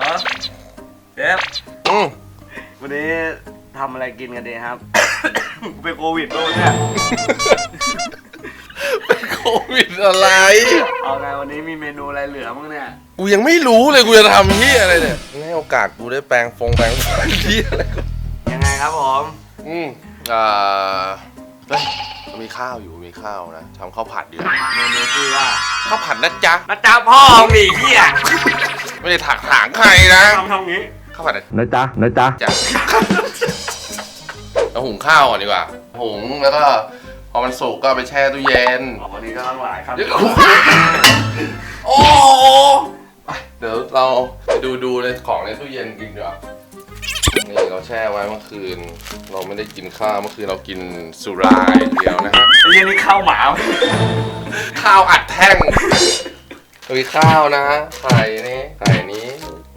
เนาะเชฟอืมวันนี้ทำอะไรกินกันดีครับ เป็นโควิดด้วยเนี่ย เป็นโควิดอะไร เอาไงวันนี้มีเมนูอะไรเหลือบ้างเนี่ย กูยังไม่รู้เลยกูจะทำที่อะไรเนี่ยไม่ให้โอกาสกูได้แปลงฟงแปลงฟันที่อะไรกูยังไงครับผม อืมอ่าเฮ้ย มีข้าวอยู่มีข้าวนะทำข้าวผัดดีกว่าเมนูชื่อว่าข้าวผัดนะจ๊ะนะจ๊ะพ่อมึงดิเฮียไม่ได้ถักถางใครนะทำทำงี้ข้าวผัดนะนะจ๊ะนะจ๊ะจ๊ะเราหุงข้าวก่อนดีกว่าหุงแล้วก็พอมันสุกก็เอาไปแช่ตู้เย็นอ๋อวันนี้ก็ต้องหลายครับเดี๋ยวโอ้ไปเดี๋ยวเราไปดูดูในของในตู้เย็นกินดีกว่านี่ เราแช่ไว้เมื่อคืน เราไม่ได้กินข้าวเมื่อคืนเรากินสุราอย่างเดียวนะฮะไอ้เหี้ยนี่ข้าวหมา ข้าวอัดแท่งมีข้าวนะไข่นี่ไข่นี้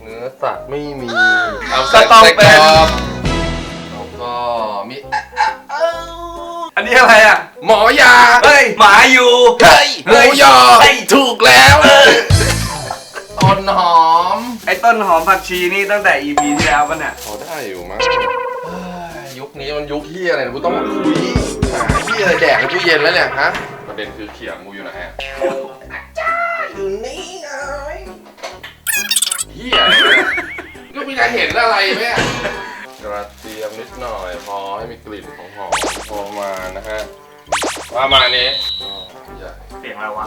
เนื้อสัตว์ไม่มีเอาก็ต้องเป็นแล้วก็มีอันนี้อะไรอะ หมอยาเฮ้ย หมาอยู่ เฮ้ยหมูยอเฮ้ย ถูกแล้วต้นหอม ไอ้ต้นหอมผักชีนี่ตั้งแต่ EP ที่แล้วปะเนี่ยพอได้อยู่มั้งเฮ้ยยุคนี้มันยุคที่อะไรนะกูต้องมาคุยหาที่อะไรแดกในตู้เย็นแล้วเนี่ยฮะประเด็นคือเขียงกูอยู่ไหนอะอยู่นี่ไงเฮียอะไรเนี่ยก็มีใครเห็นอะไรไหมอะกระเทียมนิดหน่อยพอให้มีกลิ่นของหอมพอประมาณนะฮะประมาณนี้อ๋อใหญ่ เสียงอะไรวะ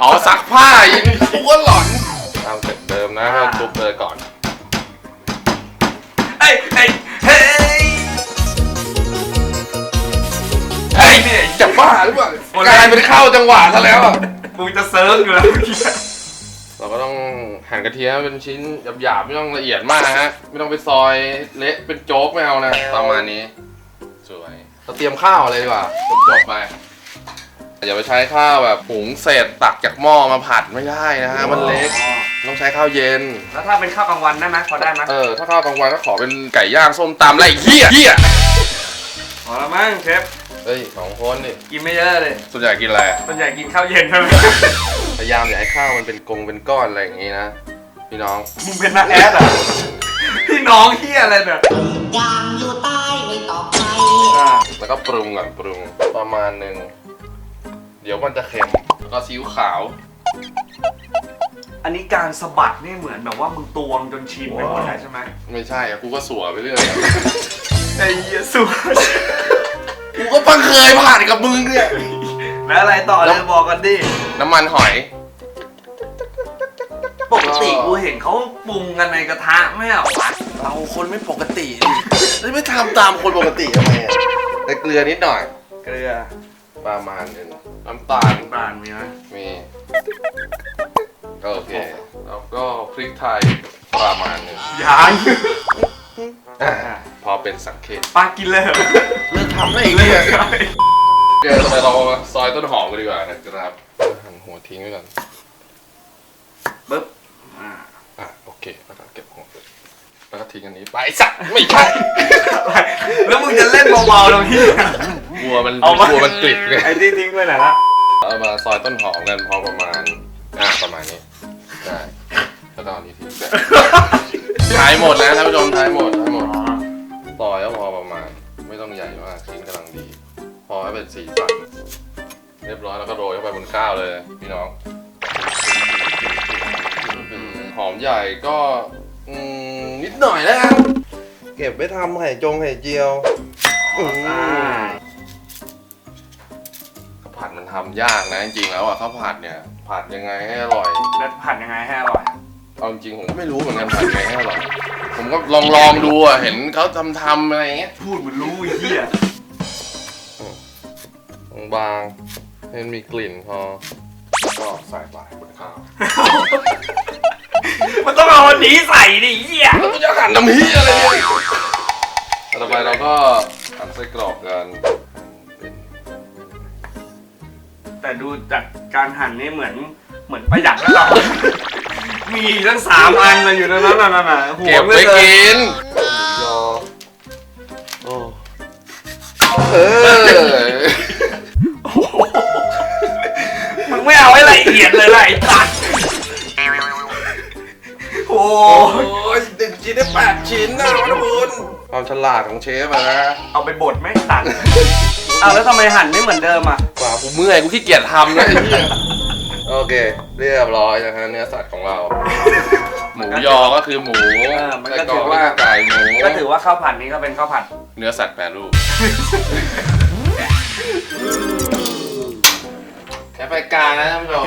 อ๋อซักผ้ายิงตัวหลอนตามเสร็จเดิมนะก็ทุบเลยก่อนเฮ้ยเฮ้ยเฮ้ยเฮ้ยเนี่ยจะบ้าหรือเปล่ากลายเป็นเข้าจังหวะซะแล้วอะมึงจะเซิร์ฟอยู่แล้วเมื่อกี้เราก็ต้องหั่นกระเทียมเป็นชิ้นหยาบๆไม่ต้องละเอียดมากฮะไม่ต้องไปซอยเละเป็นโจ๊กไม่เอานะประมาณนี้สวยเราเตรียมข้าวเลยดีกว่าจบๆไป อย่าไปใช้ข้าวแบบหุงเศษตักจากหม้อมาผัดไม่ได้นะฮะมันเล็กต้องใช้ข้าวเย็น แล้วถ้าเป็นข้าวกลางวันได้ไหมพอได้ไหมเออถ้าข้าวกลางวันก็ขอเป็นไก่ย่างส้มตำอะไรไอ้เหี้ยเหี้ยพอแล้วมั้งเชฟเฮ้ยสองคนดิกินไม่เยอะเลยส่วนใหญ่กินอะไรอะส่วนใหญ่กินข้าวเย็นเท่านั้นพยายามอย่าให้ข้าวมันเป็นกงเป็นก้อนอะไรอย่างงี้นะพี่น้องมึงเป็นนักแอดเหรอะพี่น้องเฮียอะไรเนี่ยยางอยู่ใต้ไม่ตอกไปอ่าแล้วก็ปรุงก่อนปรุงประมาณหนึ่ง เดี๋ยวมันจะเค็มแล้วก็ซีอิ๊วขาว อันนี้การสะบัดนี่เหมือนแบบว่ามึงตวงจนชินไปหมดแล้วใช่ไหมไม่ใช่อะกูก็สัวไปเรื่อยอะไอ้เหี้ยสุดกูก็เพิ่งเคยผ่านกับมึงเนี่ยแล้วอะไรต่อเลยบอกกันดิ น้ำมันหอย ปกติกูเห็นเขาปรุงกันในกระทะไม่เหรอวะเราคนไม่ปกติดิแล้วไม่ทำตามคนปกติทำไมอะแต่เกลือนิดหน่อย เกลือ ประมาณหนึง น้ำตาลน้ำตาลมีไหมมีก็โอเค แล้วก็พริกไทยประมาณหนึงยังอะพอเป็นสังเกตปลากินเลยเหรอเลิกทำได้อีกเลเนี่ยยเดี๋ยวต่อไปเราซอยต้นหอมกันดีกว่านะครับหั่นหัวทิ้งไว้ก่อนปึ๊บอ่าอะโอเคแล้วก็เก็บหัวแล้วก็ทิ้งอันนี้ไปสักไม่ใช่ แล้วมึงจะเล่นเบาๆตรงที่กลั วมันเอากลัวมันกริบไงไอ้ที่ทิ้งไปไหนละเอามาซอยต้นหอมกันพอประมาณ อะประมาณนี้ได้แล้วก็เอาอันนี้ทิ้งท้ายหมดนะท่านผู้ชมท้ายหมดท้ายหมดซอยก็พอประมาณ ไม่ต้องใหญ่มากชิ้นกำลังดี พอให้เป็นสีสันเรียบร้อยแล้วก็โรยเข้าไปบนข้าวเลย พี่น้อง หอมใหญ่ก็อืมนิดหน่อยแล้วกันเก็บไว้ทำไข่จงไข่เจียวอืมอ่าข้าว ผัดมันทำยากนะจริงๆแล้วอะข้าวผัดเนี่ย ผัดยังไงให้อร่อย แล้วผัดยังไงให้อร่อย เอาจริงๆผมก็ไม่รู้เหมือนกันผัดยังไงให้อร่อย ผมก็ลองลองๆดูอะเห็นเขาทำทำๆอะไรอย่างเงี้ยพูดเหมือนรู้ไอ้เหี้ยบางๆให้มันมีกลิ่นพอแล้วก็ใส่ไปบนข้าวมันต้องเอาอันนี้ใส่ดิเหี้ยแล้วก็จะหั่นน้ำพีอะไรเนี่ยต่อไปเราก็หั่นไส้กรอกกันเป็น แต่ดูจากการหั่นนี่เหมือนเหมือนประหยัดแล้วเรา มีทั้งสามอันเลยอยู่ในนั้นน่ะน่ะหัวเก็บไม่ไปเลยกินยอโอ้เออ มึงไม่เอาให้ละเอียดเลยล่ะไอ้ตัดโอ้ยหนึ่งชิ้นได้แปดชิ้นนะทุกคนความฉลาดของเชฟอะนะ เอาไปบดไหมตัดเอาแล้วทำไมหั่นไม่เหมือนเดิมอะกว่ากูเมื่อยกูขี้เกียจทำนะไอ้เหี้ยโอเค เรียบร้อยนะฮะเนื้อสัตว์ของเรา หมูยอก็คือหมูเออมันก็ไส้รถือว่าไก่หมูก็ถือว่าข้าวผัดนี้ก็เป็นข้าวผัด เนื้อสัตว์แปรรูปแค่ไปกลางนะท่านผู้ชม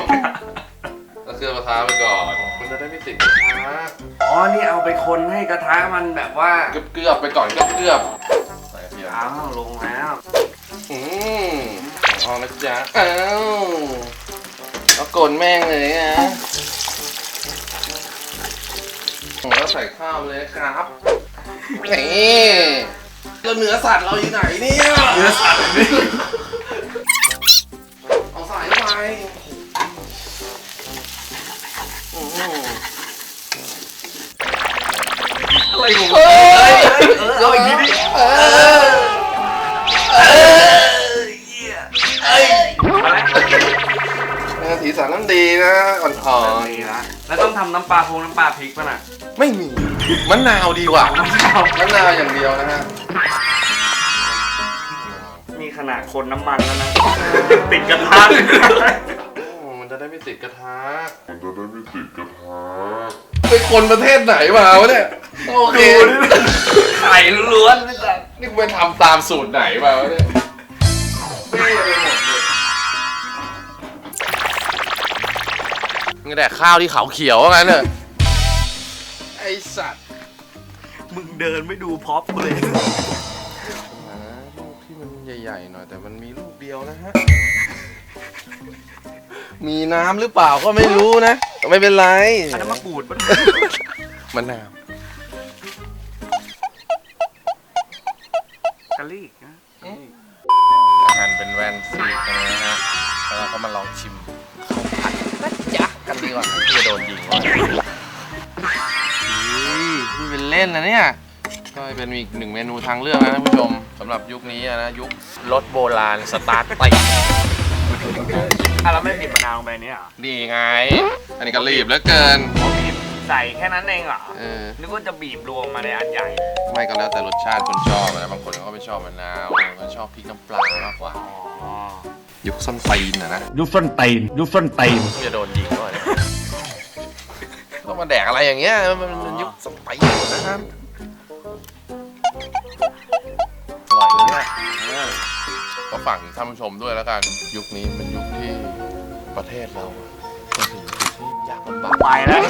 ก็คือกระทะไปก่อนมันจะได้ไม่ติดกระทะอ๋อ นี่เอาไปคนให้กระทะมันแบบว่า เกือบเกือบๆไปก่อนเกือบเกือบๆใส่กระเทียมอ้าวลงแล้ว อืมเอานะจ๊ะอ้าวเอากลนแม่งเลยนะผมก็ใส่ข้าวเลยครับนี่แล้วเนื้อสัตว์เราอยู่ไหนเนี่ยเนื้อสัตว์นี่เอาใส่เข้าไปอืมอะไรของเฮ้ยเอาอีกทีดิเออ สีสันต้องดีนะอ่อนนี่ละแล้วต้องทำน้ำปลาพงน้ำปลาพริกป่ะน่ะๆไม่มีมะนาวดีกว่า มะนาวอย่างเดียวนะฮะนี่ขนาดคนน้ำมันแล้วนะ ติดกระทะโอ้มันจะได้ไม่ติดกระทะ มันจะได้ไม่ติดกระทะเป็นคนประเทศไหนมาวะเนี่ย โอเค ไข่ล้วนๆไม่ใช่นี่กูไปทำตามสูตรไหนมาวะเนี่ยเบ้ไปหมดเลย มึงแดกข้าวที่เขาเขียวว่างั้นเนอะไอสัตว์มึงเดินไม่ดูพ็อปเลยหาลูกที่มันใหญ่ๆหน่อยแต่มันมีลูกเดียวนะฮะ มีน้ำหรือเปล่าก็ไม่รู้นะแต่ไม่เป็นไร อันนั้นมะกรูดป่ะมะนาวกะลี่นะอาหารเป็นแว่นซีกกันนะฮะแล้วเราก็มาลองชิม นดีกว่าที่จะโดนยิงวะนี่เป็นเล่นนะเนี่ย ก็เป็นอีกหนึ่งเมนูทางเลือกนะท่านผู้ชมสำหรับยุคนี้อะนะ ยุครถโบราณสตาร์ทติอะแล้วไม่บีบมะนาวลงไปเนี่ยเหรอนี่ไง อันนี้ก็รีบเหลือเกินอ๋อบีบใส่แค่นั้นเองเหรอเออ นึกว่าจะบีบรวมมาในอันใหญ่ไม่ก็แล้วแต่รสชาติคนชอบนะบางคนก็ไม่ชอบมะนาวบางคนก็ชอบพริกน้ำปลามากกว่า อ๋อ ยุคส้นตีนอะนะยุคส้นตีนยุคส้นตีนจะโดนยิงด้วยเนี่ยต้องมาแดกอะไรอย่างเงี้ยมันมันยุคสมัยนะครับอร่อยเลยเนี่ยเออก็ฝากถึงท่านผู้ชมด้วยแล้วกันยุคนี้เป็นยุคที่ประเทศเราจะถึงจุดที่ยากลำบากไปแล้ว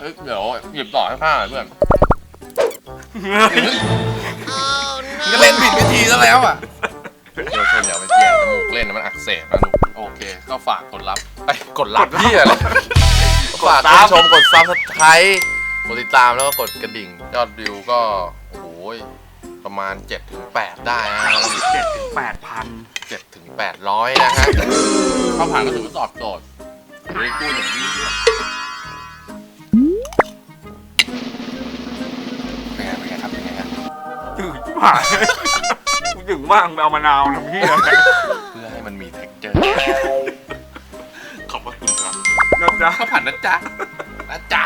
เอ้ยเดี๋ยวหยิบต่อให้ข้าหน่อยเพื่อนจะเล่นผิดวิธีซะแล้วอะเดี๋ยวชนอย่าไป เจียจมูกเล่นนะมันอักเสบนะหนูโอเค ก็ฝากกดรับไอ้ยกดรับพี่อะไรฝากคุณผู้ชมกดซับสไครต์กดติดตามแล้วก็กดกระดิ่ง ยอดวิวก็โอ้โหประมาณ7-8ได้นะเจ็ดถึงแปดพัน7ถึง800นะฮะข้าวผ่านก็ถือว่าตอบโจทย์ไม่ได้กู้อย่างนี้ด้วยเป็นไงเป็นไงครับเป็นไงครับ ถึงที่ผ่านกูถึงว่างไปเอามะนาวทำพี่อะไร นะจ๊ะนะจ๊ะ